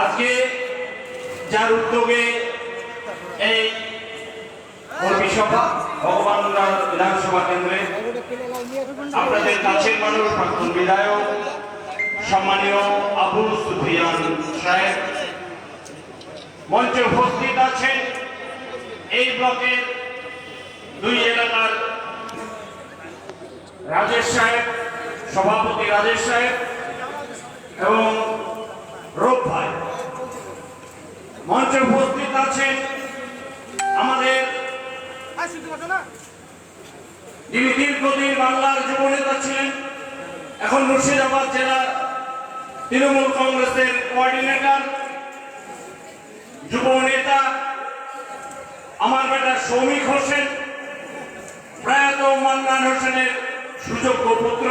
আজকে যার উদ্যোগে এই কর্মী সভা ভগবান বিধানসভা কেন্দ্রে আপনাদের কাছের মানুষ প্রাক্তন বিধায়ক, সম্মানীয় আবুল সুফিয়ান সাহেব। মঞ্চে উপস্থিত আছেন এই ব্লকের দুই এলাকার রাজেশ সাহেব, সভাপতি রাজেশ সাহেব। এবং রূপ ভাই মঞ্চে উপস্থিত আছেন আমাদের যিনি দীর্ঘদিন বাংলার যুব নেতা ছিলেন এখন মুর্শিদাবাদ জেলার তৃণমূল কংগ্রেসের কোঅর্ডিনেটর, যুব নেতা, আমার বেটা সৌমিক হোসেন, প্রয়াত মান্নান হোসেনের সুযোগ্য পুত্র।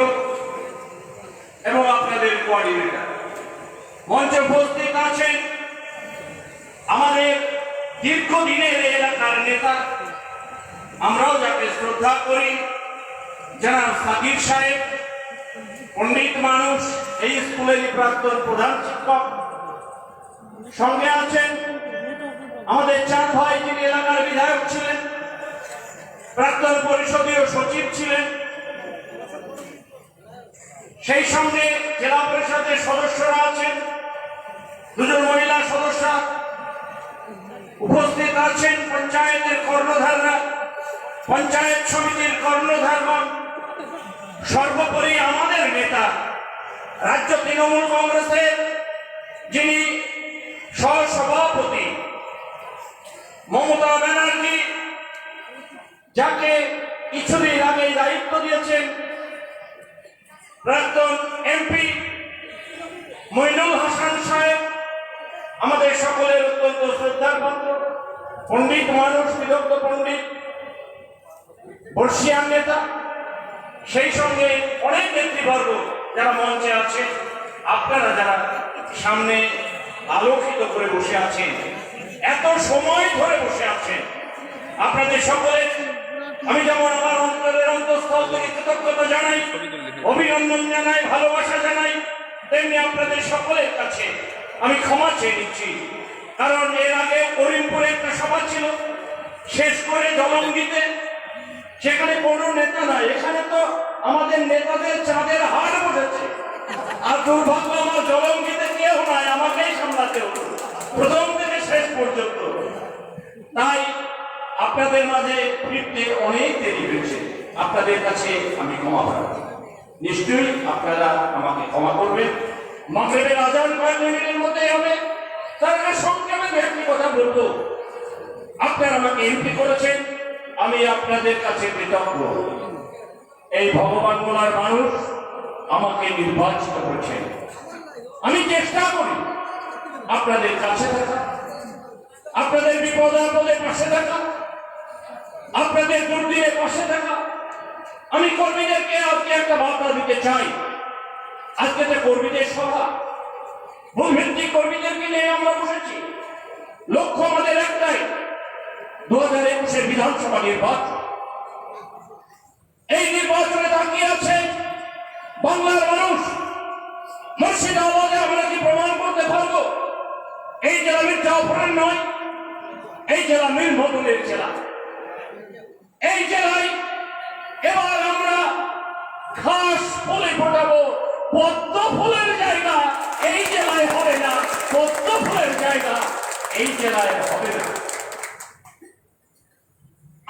এবং আপনাদের কোঅর্ডিনেটর। মঞ্চে উপস্থিত আছেন আমাদের দীর্ঘদিনের এলাকার নেতা। আমরাও যাকে শ্রদ্ধা করি যারা সাকিব সাহেব, পণ্ডিত মানুষ, এই স্কুলেরই প্রাক্তন প্রধান শিক্ষক। সঙ্গে আছেন আমাদের চার ভাই, যিনি এলাকার বিধায়ক ছিলেন, প্রাক্তন পরিষদীয় সচিব ছিলেন। সেই সঙ্গে জেলা পরিষদের সদস্যরা আছেন, দুজন মহিলা সদস্য উপস্থিত আছেন, পঞ্চায়েতের কর্ণধাররা, পঞ্চায়েত সমিতির কর্ণধারগণ, সর্বোপরি আমাদের নেতা, রাজ্য তৃণমূল কংগ্রেসের যিনি সহসভাপতি, মমতা ব্যানার্জি, যাকে কিছুদিন আগে দায়িত্ব দিয়েছেন প্রাক্তন এমপি মইনুল হাসান সাহেব, আমাদের সকলের অত্যন্ত শ্রদ্ধার পাত্র পণ্ডিত মানুষ বিদগ্ধ পণ্ডিত, বর্ষিয়ান নেতা, সেই সঙ্গে অনেক নেতৃবর্গ যারা মঞ্চে আছে আপনারা যারা সামনে আলোকিত করে বসে আছেন, এত সময় ধরে বসে আছেন, আপনাদের সকলে আমি যেমন আমার অন্তরের অন্তঃস্থল থেকে কৃতজ্ঞতা অভিনন্দন জানাই, ভালোবাসা জানাই, তেমনি আপনাদের সকলের কাছে আমি ক্ষমা চেয়ে নিচ্ছি। কারণ এর আগে করিমপুরে একটা সভা ছিল, শেষ করে জলঙ্গিতে সেখানে কোনো নেতা নাই, এখানে তো আমাদের নেতাদের চাঁদের হাট বসেছে। আর দুর্ভাগ্য আমার জলঙ্গিতে কেউ নাই, আমাকেই সামলাতে হতো প্রথম থেকে শেষ পর্যন্ত। তাই আপনাদের মাঝে ফিরতে অনেক দেরি হয়েছে। আপনাদের কাছে আমি ক্ষমা প্রার্থী। নিশ্চয়ই আপনারা আমাকে ক্ষমা করবেন। মাগরেবের আজান কয়েক মিনিটের মধ্যেই হবে। তার সংক্ষেপে দু একটি কথা বলব। আপনারা আমাকে এমপি করেছেন। আমি আপনাদের কাছে কৃতজ্ঞ। এই ভগবান গোলার মানুষ আমাকে নির্বাচিত করেছেন। আমি চেষ্টা করি আপনাদের কাছে থাকা, আপনাদের বিপদ আপদে পাশে থাকা, আপনাদের দুর্দিনে পাশে থাকা আমি কর্মীদেরকে আজকে একটা বার্তা দিতে চাই। আজকে তো কর্মীদের সভা, ভূমিভিত্তিক কর্মীদেরকে নিয়ে আমরা বসেছি। লক্ষ্য আমাদের একটাই দু হাজার একুশের বিধানসভা নির্বাচন। এই নির্বাচনে তাকিয়ে আছে বাংলার মানুষ। মুর্শিদাবাদে আমরা কি প্রমাণ করতে পারব? এই জেলা মির্জাফরের নয়, এই জেলা মীর জেলা। এই জেলায় ফুলে ফোটাবো। পদ্ম ফুলের জায়গা এই জেলায় হবে না, পদ্ম ফুলের জায়গা এই জেলায় হবে না।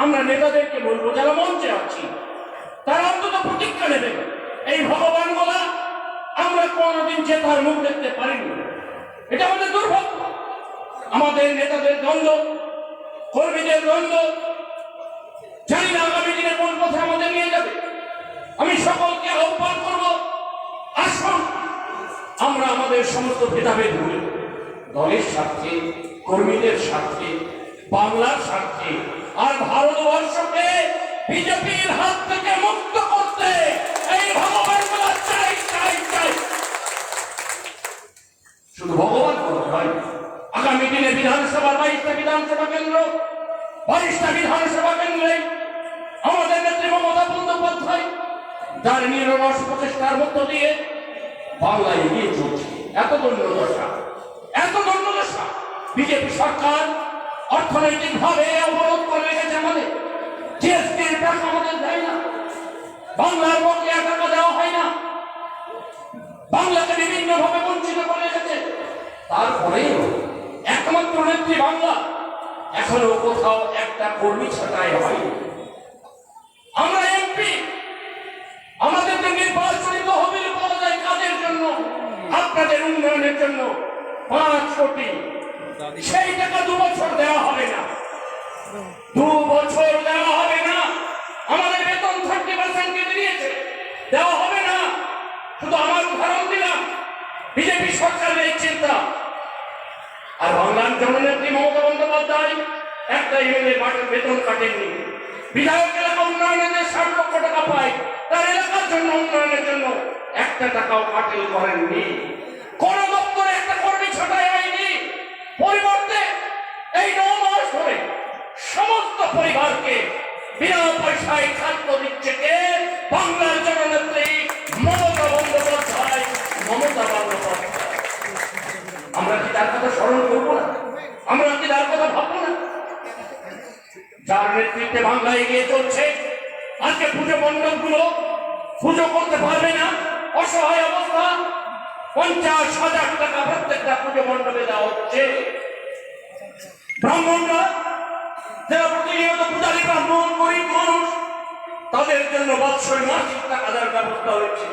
আমরা নেতাদেরকে বলব, যারা মঞ্চে আছি, তারা অন্তত প্রতিজ্ঞা নেবে, এই ভগবান বলা আমরা কোনোদিন জেতার মুখ দেখতে পারিনি। এটা আমাদের দুর্ভাগ্য আমাদের নেতাদের দ্বন্দ্ব, কর্মীদের দ্বন্দ্ব। জানি না আগামী দিনে কোন পথে আমাদের নিয়ে যাবে। আমি সকলকে আহ্বান করব, আসুন, আমরা আমাদের সমস্ত ভেদাভেদ ভুলে দলের স্বার্থে, কর্মীদের স্বার্থে, বাংলার স্বার্থে, আর ভারতবর্ষকে বিজেপির হাত থেকে মুক্ত করতে এই ভগবান চাই চাই চাই। শুধু ভগবান আগামী দিনে বিধানসভার বাইশটা বিধানসভা কেন্দ্র, বাইশটা বিধানসভা কেন্দ্রে মমতা নিরলস প্রচেষ্টার মধ্য দিয়ে বাংলা এগিয়ে চলছে। এত দণ্ডদশা এত দণ্ডদশা বিজেপি সরকার অর্থনৈতিক ভাবে অবরোধ করে রেখেছে আমাদের। জিএসটির টাকা আমাদের দেয় না। বাংলার মধ্যে টাকা দেওয়া হয় না। বাংলাকে বিভিন্ন ভাবে বঞ্চিত করে রেখেছে। তারপরেও একমাত্র নেত্রী বাংলা। এখনও কোথাও একটা কর্মী ছাটাই হয়নি। আমরা এমপি আমাদের যে নির্বাচনিত হবে পাওয়া যায় কাজের জন্য? আপনাদের উন্নয়নের জন্য। পাঁচ কোটি। সেই টাকা দু বছর দেওয়া হবে না। দু বছর দেওয়া হবে না। আমাদের বেতন থার্টি পার্সেন্ট কেটে দিয়েছে। দেওয়া হবে না। শুধু আমার উদাহরণ দিলাম। বিজেপি সরকারের এই চিন্তা। আর বাংলার জননেত্রী মমতা বন্দ্যোপাধ্যায় একটা ইমেলে বেতন কাটেননি। যে ষাট লক্ষ টাকা এলাকার জন্য, উন্নয়নের জন্য একটা টাকাও কোন দপ্তরে একটা কর্মী হয়নি। পরিবর্তে এই সমস্ত পরিবারকে বিনা পয়সায় দিচ্ছে কে? বাংলার আমরা কি তার কথা স্মরণ করব না? আমরা কি তার কথা ভাববো না? যার নেতৃত্বে বাংলা এগিয়ে চলছে, আজকে পুজো মণ্ডপগুলো পুজো করতে পারবে না। অসহায় অবস্থা। পঞ্চাশ হাজার টাকা প্রত্যেকটা পুজো মণ্ডপে দেওয়া হচ্ছে। ব্রাহ্মণরা, যারা প্রতিনিয়ত পূজারী ব্রাহ্মণ, গরিব মানুষ, তাদের জন্য বৎসর মাসিক টাকা দেওয়ার ব্যবস্থা হয়েছে।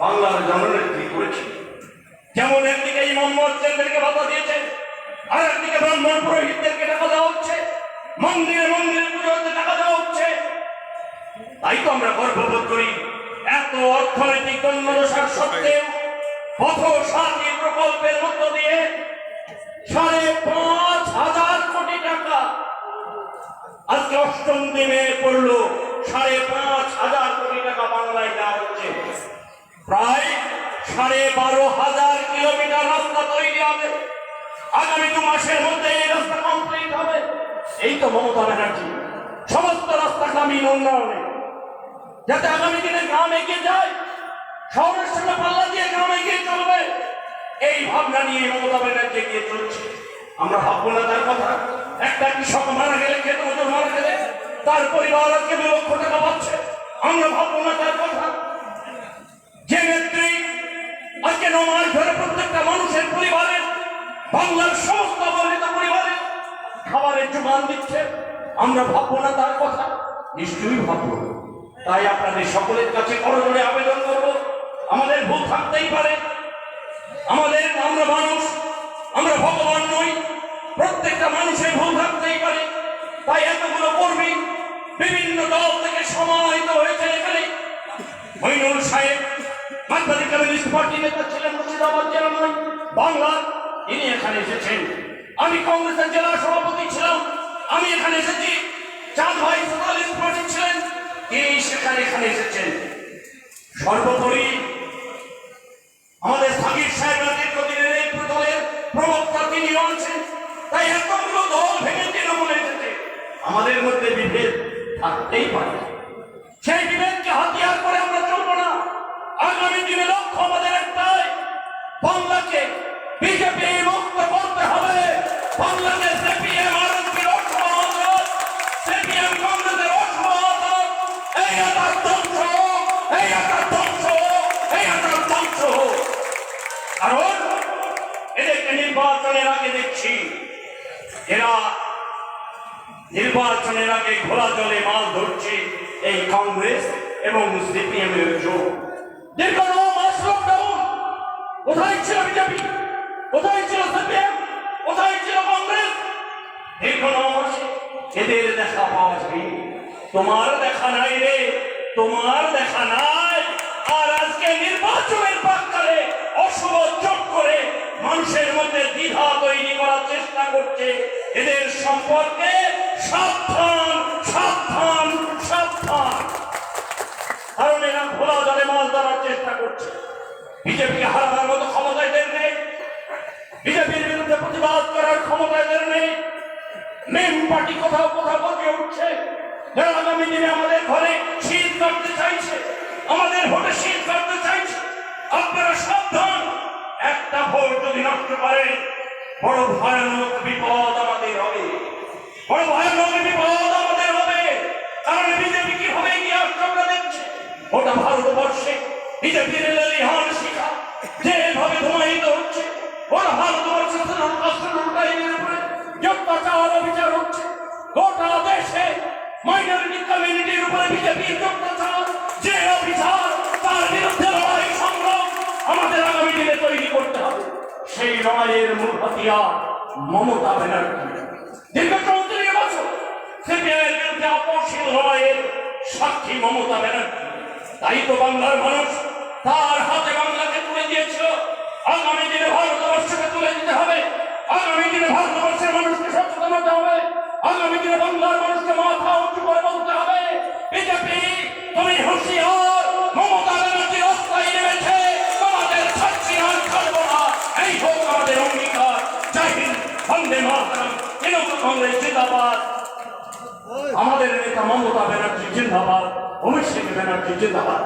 বাংলার জননেত্রী করেছে? যেমন একদিকে ইমাম মসজিদদেরকে ভাতা দিয়েছেন আর একদিকে ব্রাহ্মণ পুরোহিতদেরকে টাকা দেওয়া হচ্ছে। মন্দিরে মন্দিরে পুজো হতে টাকা দেওয়া হচ্ছে। তাই তো আমরা গর্ববোধ করি। এত অর্থনৈতিক দণ্ডদশার সত্ত্বেও পথ সাথী প্রকল্পের মধ্য দিয়ে সাড়ে পাঁচ হাজার কোটি টাকা আজকে অষ্টম দিনে পড়ল সাড়ে পাঁচ হাজার কোটি টাকা বাংলায় দেওয়া হচ্ছে। প্রায় সাড়ে বারো হাজার কিলোমিটার রাস্তা তৈরি হবে। আগামী দু মাসের মধ্যে এই রাস্তা কমপ্লিট হবে। এই তো মমতা ব্যানার্জি। সমস্ত রাস্তা গ্রামীণ উন্নয়নে। যাতে আগামী দিনে গ্রাম এগিয়ে যায়, শহরের সঙ্গে পাল্লা দিয়ে গ্রাম এগিয়ে চলবে, এই ভাবনা নিয়ে মমতা ব্যানার্জি এগিয়ে চলছে। আমরা ভাববো না তার কথা। একটা কৃষক মারা গেলে খেতে মজুর মারা গেলে তার পরিবার আজকে দু লক্ষ টাকা পাচ্ছে। আমরা ভাববো না তার কথা। যে নেত্রী আজকে নমাজ ধরে প্রত্যেকটা মানুষের পরিবারে বাংলার সমস্ত অবহেলিত পরিবারে খাবারের যোগান দিচ্ছে। আমরা ভাববো না তার কথা। নিশ্চয়ই ভাববো। তাই আপনাদের সকলের কাছে করজোড়ে আবেদন করব। আমাদের ভুল থাকতেই পারে। আমাদের আমরা মানুষ, আমরা ভগবান নই। প্রত্যেকটা মানুষের ভুল থাকতেই পারে। তাই এতগুলো কর্মী বিভিন্ন দল থেকে সমাহিত হয়েছে এখানে। মইনুল সাহেব মাধ্যমিক কমিউনিস্ট পার্টি নেতা ছিলেন মুর্শিদাবাদ জেলা নয়, বাংলার ইনি এখানে এসেছেন। আমি কংগ্রেসের জেলা সভাপতি ছিলাম। আমি এখানে এসেছি। চাঁদ ভাই সোশ্যালিস্ট পার্টি ছিলেন। তিনি সেখানে এখানে এসেছেন। সর্বোপরি আমাদের সাকিব সাহেবরা দীর্ঘদিনের এই দলের প্রবক্তা তিনি আছেন তাই এতগুলো দল ভেঙে তৃণমূলে এসেছে। আমাদের মধ্যে বিভেদ থাকতেই পারে। সেই বিভেদকে হাতিয়ার করে আমরা চলবো না। আগামী দিনে লক্ষ্য আমাদের একটাই বাংলাকে বিজেপি মুক্ত করতে হবে। বাংলাদেশ সিপিএম আরএসপির অসমাদর সিপিএম কংগ্রেসের অসমাদর এই আকার ধ্বংস এই আকার ধ্বংস এই আকার ধ্বংস। কারণ এদেরকে নির্বাচনের আগে দেখছি, এরা নির্বাচনের আগে ঘোলা জলে মাছ ধরছে এই কংগ্রেস এবং সিপিএম এর জোট। দীর্ঘ মাস কোথায় ছিল বিজেপি? কোথায় ছিল সিপিএম কোথায় ছিল কংগ্রেস। দীর্ঘ ন এদের দেখা পাওয়া তোমার দেখা নাই রে, তোমার দেখা নাই। আর আজকে নির্বাচনের প্রাক্কালে অশুভ চোখ করে মানুষের মধ্যে দ্বিধা তৈরি করার চেষ্টা করছে। এদের সম্পর্কে সাবধান সাবধান সাবধান। কারণ এরা খোলা জলে মাছ ধরার চেষ্টা করছে। বিজেপিকে হারানোর মতো মেম কোথাও কোথাও বসে উঠছে। আগামী দিনে আমাদের ঘরে শীত কাটতে চাইছে। আমাদের ভোটে শীত কাটতে চাইছে। আপনারা সাবধান একটা ভোট যদি নষ্ট করেন বড় ভয়ানক বিপদ আমাদের হবে। বড় ভয়ানক বিপদ আমাদের হবে। কারণ বিজেপি কীভাবে এগিয়ে আসছে আমরা দেখছি? ওটা ভারতবর্ষে বিজেপির সেই লড়াইয়ের মূল হাতিয়ার মমতা ব্যানার্জি। দীর্ঘ চৌত্রিশ বছর সিপিআইয়ের বিরুদ্ধে অপশীল লড়াইয়ের সাক্ষী মমতা ব্যানার্জি। তাই তো বাংলার মানুষ তার হাতে বাংলাকে তুলে দিয়েছিল। আগামী দিনে ভারতবর্ষকে তুলে দিতে হবে। আগামী দিনে ভারতবর্ষের মানুষকে সচেতন হতে হবে। আগামী দিনে বাংলার মানুষকে মাথা উঁচু করে বলতে হবে। বিজেপি কংগ্রেস জিন্দাবাদ আমাদের নেতা মমতা ব্যানার্জি জিন্দাবাদ অভিষেক ব্যানার্জি জিন্দাবাদ।